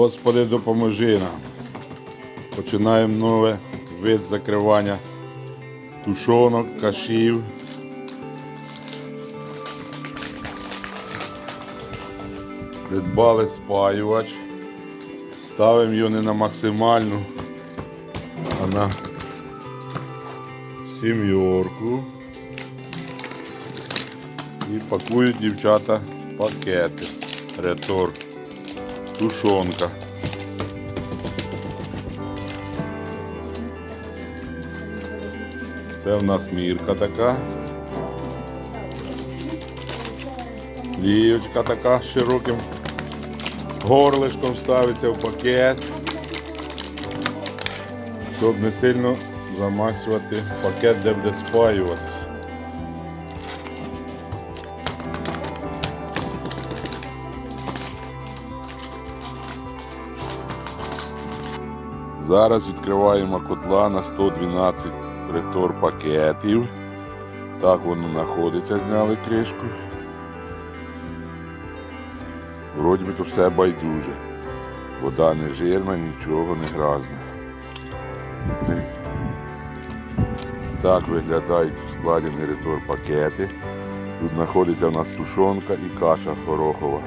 Господи, допоможи нам. Починаємо нове вид закривання тушонок, кашів. Придбали спаювач. Ставимо його не на максимальну, а на сім'yorку. І пакують дівчата пакети. Ретор. Тушонка. Це в нас мірка така. Лієчка така з широким горлишком ставиться в пакет, щоб не сильно замасувати пакет, де буде спаюватися. Зараз відкриваємо котла на 112 притор пакетів. Так воно знаходиться, зняли кришку. Вроді би то все байдуже. Вода не жирна, нічого не гразна. Так виглядають складені ретор пакети. Тут знаходиться у нас тушонка і каша горохова.